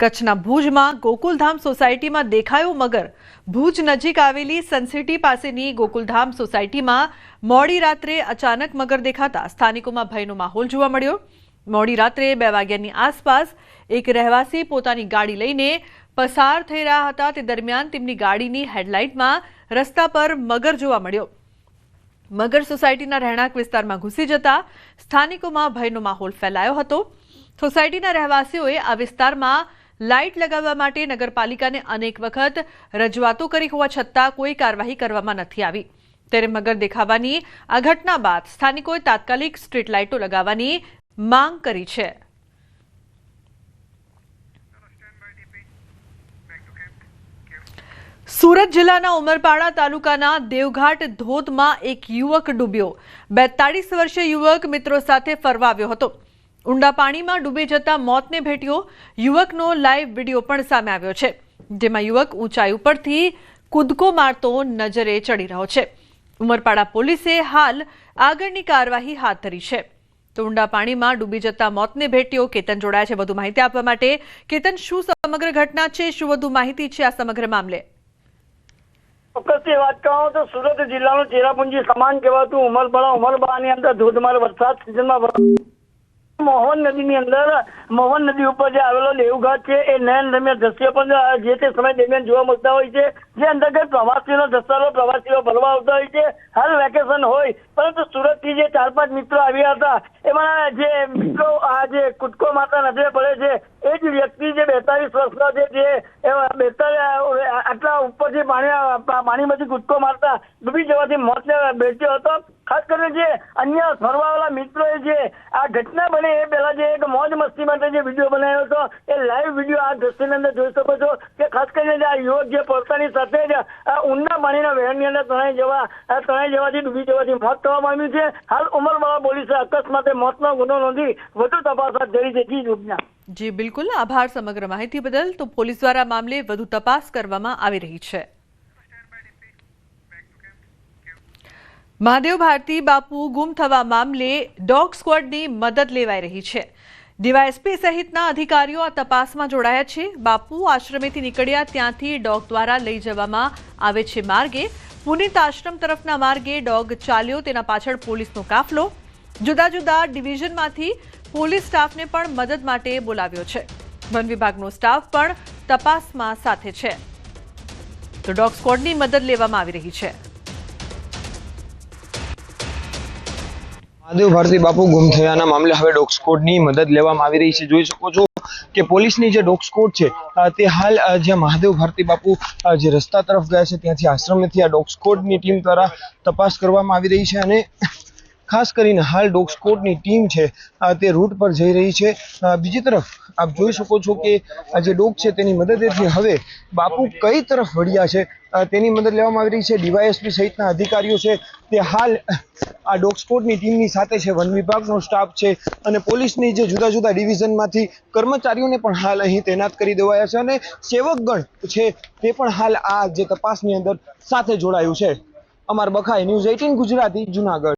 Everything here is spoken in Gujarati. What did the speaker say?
કચ્છના ભુજમાં ગોકુલધામ સોસાયટીમાં દેખાયો મગર ભુજ નજીક આવેલી સનસિટી પાસેની ગોકુલધામ સોસાયટીમાં મોડી રાત્રે અચાનક મગર દેખાતા સ્થાનિકોમાં ભયનો માહોલ જોવા મળ્યો મોડી રાત્રે બે વાગ્યાની આસપાસ એક રહેવાસી પોતાની ગાડી લઈને પસાર થઈ રહ્યા હતા તે દરમિયાન તેમની ગાડીની હેડલાઇટમાં રસ્તા પર મગર જોવા મળ્યો મગર સોસાયટીના રહેણાંક વિસ્તારમાં ઘૂસી જતા સ્થાનિકોમાં ભયનો માહોલ ફેલાયો હતો સોસાયટીના રહેવાસીઓએ આ વિસ્તારમાં લાઇટ લગાવવા માટે નગરપાલિકાને અનેક વખત રજૂઆતો કરી હોવા છતાં કોઈ કાર્યવાહી કરવામાં નથી આવી. ત્યારે મગર દેખાવાની આ ઘટના બાદ સ્થાનિકોએ તાત્કાલિક સ્ટ્રીટ લાઇટો લગાવવાની માંગ કરી છે. સુરત જિલ્લાના ઉમરપાડા તાલુકાના દેવઘાટ ધોધમાં એક યુવક ડૂબ્યો. બેતાળીસ વર્ષીય યુવક મિત્રો સાથે ફરવા આવ્યો હતો. ઊંડા પાણીમાં ડૂબી જતા મોતને ભેટ્યો યુવકનો લાઈવ વીડિયો પણ સામે આવ્યો છે, જેમાં યુવક ઊંચાઈ ઉપરથી કૂદકો મારતો નજરે ચડી રહ્યો છે. ઉમરપાડા પોલીસે હાલ આગળની કાર્યવાહી હાથ ધરી છે. તો ઊંડા પાણીમાં ડૂબી જતા મોતને ભેટ્યો કેતન જોડાયા છે. વધુ માહિતી આપવા માટે કેતન, શું સમગ્ર ઘટના છે? શું વધુ માહિતી છે આ સમગ્ર મામલે? ચોક્કસથી વાત કહો તો સુરત જિલ્લાનું ચેરાપુંજી સમાન કહેવાતું ઉમરપાડા ઉમરપાડાની અંદર ધોધમાર વરસાદ સિઝનમાં મોહન નદીની અંદર, મોહન નદી ઉપર જે આવેલો દેવઘાટ છે, એ નયન રમ્ય દ્રશ્ય પણ જે તે સમય દરમિયાન જોવા મળતા હોય છે, જે અંતર્ગત પ્રવાસીઓનો ધસારો પ્રવાસીઓ ભરવા આવતા હોય છે, હાલ વેકેશન હોય, પરંતુ સુરતથી જે ચાર પાંચ મિત્રો આવ્યા હતા, એમાં જે મિત્રો, આ જે કુદકો માતા નજરે પડે છે એ વ્યક્તિ જે બેતાલીસ વર્ષના છે, જે આટલા ઉપરથી પાણી પાણીમાંથી કૂદકો મારતા, ડૂબી જવાથી મોતને બેઠ્યો હતો. ખાસ કરીને જે અન્ય ફરવાવાળા મિત્રો જે આ ઘટના બની, એ પહેલા જે એક મોજ મસ્તી માટે જે વીડિયો બનાવ્યો હતો, એ લાઈવ વીડિયો આ દ્રશ્યની અંદર જોઈ શકો છો કે ખાસ કરીને આ યુવક જે પોતાની સાથે જ ઊંડા પાણીના વહેણની અંદર તણાઈ જવા તણાઈ જવાથી ડૂબી જવાથી મોત થવા પામ્યું છે. હાલ ઉમરવાળા પોલીસે અકસ્માતે મોતનો ગુનો નોંધી વધુ તપાસ હાથ ધરી છે. જી જી, બિલકુલ. આભાર સમગ્ર માહિતી બદલ. તો પોલીસ દ્વારા મામલે વધુ તપાસ કરવામાં આવી રહી છે. મહાદેવ ભારતી બાપુ ગુમ થવા મામલે ડોગ સ્ક્વોડની મદદ લેવાઈ રહી છે. ડીવાયએસપી સહિતના અધિકારીઓ આ તપાસમાં જોડાયા છે. બાપુ આશ્રમેથી નીકળ્યા ત્યાંથી ડોગ દ્વારા લઈ જવામાં આવે છે માર્ગે. પુનિત આશ્રમ તરફના માર્ગે ડોગ ચાલ્યો. તેના પાછળ પોલીસનો કાફલો. જુદા જુદા ડિવિઝનમાંથી પોલીસ સ્ટાફને પણ મદદ માટે બોલાવ્યો છે. વન વિભાગનો સ્ટાફ પણ તપાસમાં સાથે છે. તો ડોગ સ્ક્વોડની મદદ લેવામાં આવી રહી છે. મહાદેવ ભારતી બાપુ ગુમ થયાના મામલે હવે ડોગ સ્કોડની મદદ લેવામાં આવી રહી છે. જોઈ શકો છો કે પોલીસની જે ડોગ સ્કોડ છે તે હાલ જ્યાં મહાદેવ ભારતી બાપુ જે રસ્તા તરફ ગયા છે, ત્યાંથી આશ્રમેથી આ ડોગ સ્કોડની ટીમ દ્વારા તપાસ કરવામાં આવી રહી છે અને ખાસ કરીને હાલ ડોગ સ્કોડની ટીમ છે તે રૂટ પર જઈ રહી છે. બીજી તરફ આપ જોઈ શકો છો કે આ જે ડોગ છે તેની મદદેથી હવે બાપુ કઈ તરફ વળ્યા છે તેની મદદ લેવામાં આવી રહી છે. ડીવાયએસપી સહિતના અધિકારીઓ છે તે હાલ આ ડોગ સ્કોડની ટીમની સાથે છે, વન વિભાગનો સ્ટાફ છે અને પોલીસની જે જુદા જુદા ડિવિઝનમાંથી કર્મચારીઓને પણ હાલ અહીં તૈનાત કરી દેવાયા છે અને સેવકગણ છે તે પણ હાલ આ જે તપાસની અંદર સાથે જોડાયું છે. અમાર બખાઈ ન્યૂઝ એટીન ગુજરાતી, જુનાગઢ.